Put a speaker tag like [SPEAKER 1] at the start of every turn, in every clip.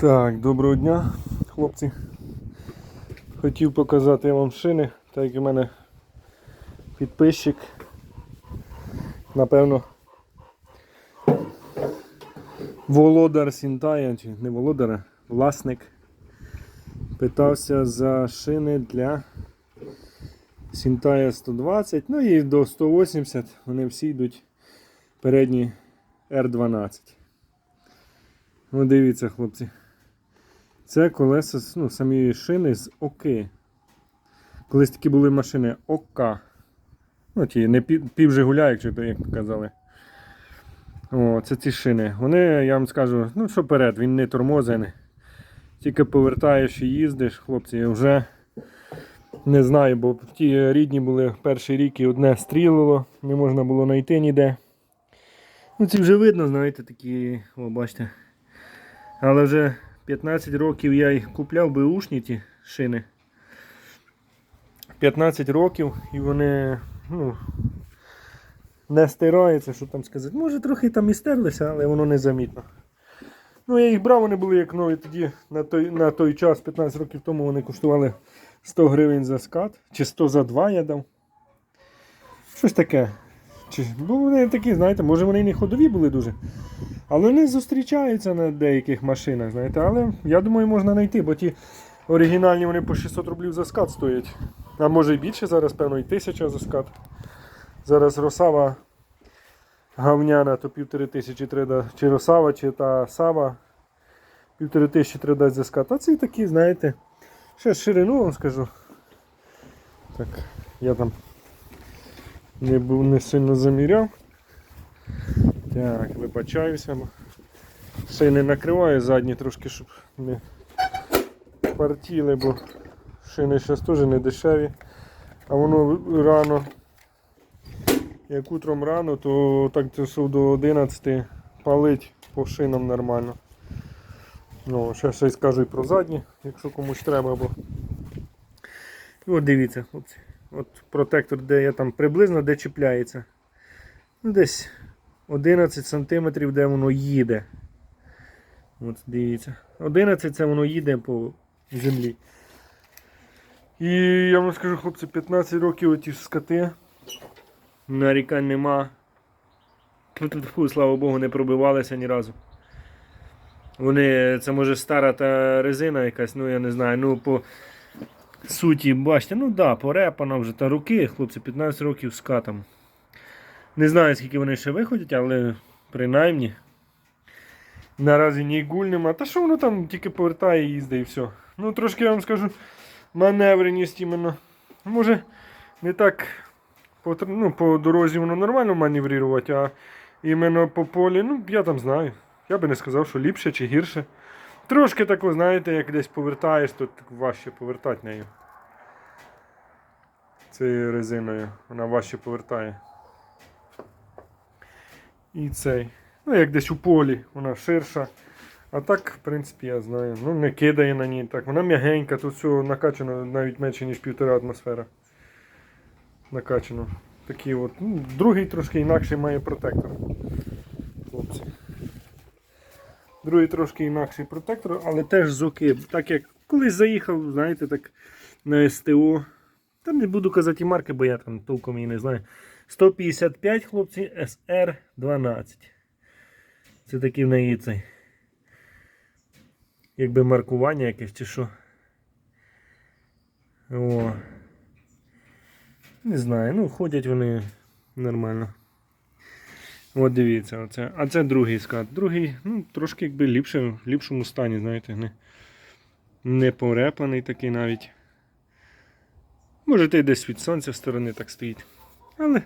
[SPEAKER 1] Так, доброго дня, хлопці. Хотів показати вам шини, так як у мене підписчик. Напевно. Володар Сінтая, чи не володар, а власник. Питався за шини для Сінтая 120, ну і до 180 вони всі йдуть передні R12. Ну, дивіться, хлопці. Це колеса, ну, самі шини з ОКи. Колись такі були машини ОК. Ну, ті, не пів, пів якщо то як казали. О, це ці шини. Вони, я вам скажу, ну що перед, він не тормозений. Тільки повертаєш і їздиш, хлопці, я вже не знаю, бо ті рідні були перший рік і одне стрілило, не можна було знайти ніде. Ну, ці вже видно, знаєте, такі, о, бачите. Але вже 15 років я їх купляв беушні ті шини. 15 років і вони ну, не стираються, що там сказати. Може трохи там і стерлися, але воно незамітно. Ну, я їх брав, вони були як нові тоді, на той, на той час, 15 років тому, вони коштували 100 гривень за скат, чи 100 за 2 я дав. Щось таке. Чи, бо вони такі, знаєте, може вони і не ходові були дуже. Але вони зустрічаються на деяких машинах, знаєте, але я думаю, можна знайти, бо ті оригінальні вони по 600 рублів за скат стоять. А може і більше зараз, певно, і 1000 за скат. Зараз Росава гавняна, то півтори тисячі треба, чи Росава, чи та Сава. Півтори тисячі треба дати за скат. А ці такі, знаєте, ще ширину вам скажу. Так, я там не був не сильно заміряв. Так, вибачаюся. Ще не накриваю задні трошки, щоб не партіли, бо шини зараз теж не дешеві. А воно рано. Як утром рано, то так часов до 11 палить по шинам нормально. Ну, ще щось скажу і про задні, якщо комусь треба. Бо... От дивіться, хлопці. От протектор, де я там приблизно де чіпляється. Ну, десь 11 см, де воно їде. От дивіться. 11 це воно їде по землі. І я вам скажу, хлопці, 15 років оті скати. Нарікань нема. Фу, слава Богу, не пробивалися ні разу. Вони, це може стара та резина якась, ну я не знаю, ну по суті, бачите, ну да, порепана вже та руки, хлопці, 15 років з катом. Не знаю, скільки вони ще виходять, але принаймні. Наразі ні гуль нема. Та що воно там тільки повертає їздить і все. Ну трошки я вам скажу маневреність іменно. Може не так по, ну, по дорозі воно нормально маневрувати, а іменно по полі, ну я там знаю. Я би не сказав, що ліпше чи гірше. Трошки тако, знаєте, як десь повертаєш, то важче повертати нею. Цією резиною. Вона важче повертає. І цей. Ну, як десь у полі, вона ширша. А так, в принципі, я знаю. Ну, не кидає на ній так. Вона м'ягенька, тут все накачано навіть менше, ніж півтора атмосфера. Накачано. Такий от. Ну, другий трошки інакший має протектор. Хлопці. Другий трошки інакший протектор, але теж з оки. Так як колись заїхав, знаєте, так на СТО. Та не буду казати і марки, бо я там толком її не знаю. 155 хлопці SR12. Це такий в неї цей. Якби маркування якесь чи що. О. Не знаю, ну ходять вони нормально. От дивіться, оце. а це другий скат. Другий, ну, трошки якби ліпше, в ліпшому стані, знаєте, не, не порепаний такий навіть. Може і десь від сонця в сторони так стоїть. Але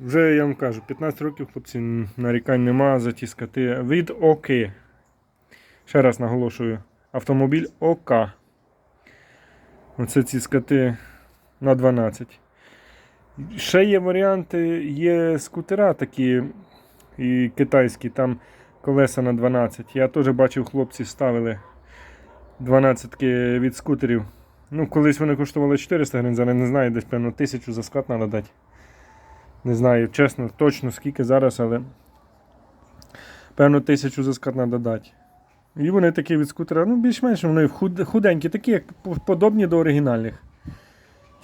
[SPEAKER 1] вже я вам кажу, 15 років хлопці нарікань нема за ті скати. Від ОК. Ще раз наголошую. Автомобіль ОК. Оце ці скати на 12. Ще є варіанти, є скутера такі і китайські, там колеса на 12. Я теж бачив, хлопці ставили 12 від скутерів. Ну, колись вони коштували 400 гривень, зараз не знаю, десь певно 1000 за склад треба дати. Не знаю, чесно, точно скільки зараз, але певно 1000 за склад треба дати. І вони такі від скутера, ну більш-менш вони худенькі, такі, як подобні до оригінальних.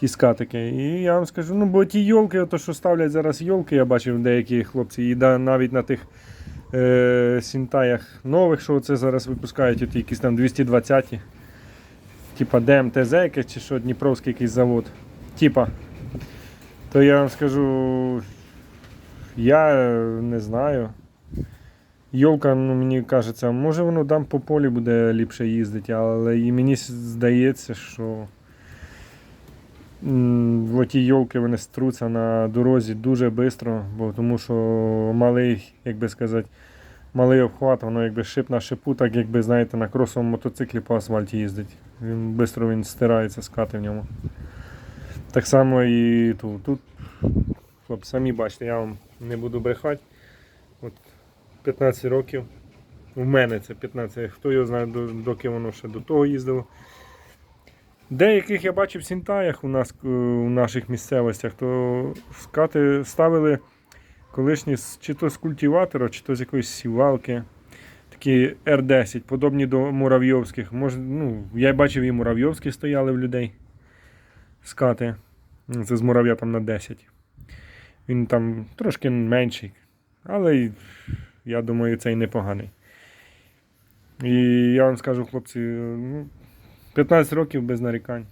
[SPEAKER 1] Ті скатики. І я вам скажу, ну бо ті йолки, то що ставлять зараз йолки, я бачив деякі хлопці, і навіть на тих е, сінтаях нових, що це зараз випускають, от якісь там 220-ті. Типа ДМТЗ якесь чи що, Дніпровський якийсь завод. Типа. То я вам скажу, я е, не знаю. Йолка, ну мені кажеться, може воно там по полі буде ліпше їздити, але і мені здається, що оті йолки вони струться на дорозі дуже швидко, бо тому що малий, як би сказати, малий обхват, воно якби шип на шипу, так якби, знаєте, на кросовому мотоциклі по асфальті їздить. Він швидко він стирається, скати в ньому. Так само і тут. Тут, хлопці, самі бачите, я вам не буду брехати. От 15 років. У мене це 15, хто його знає, доки воно ще до того їздило. Деяких я бачив в Сінтаях у нас е, у наших місцевостях, то скати ставили колишні чи то з культиватора, чи то з якоїсь сівалки. Такі Р10, подобні до муравйовських. Може, ну, я бачив і муравйовські стояли в людей. Скати. Ну, Це з мурав'я там на 10. Він там трошки менший. Але я думаю, цей непоганий. І я вам скажу, хлопці, ну, 15 років без нарікань.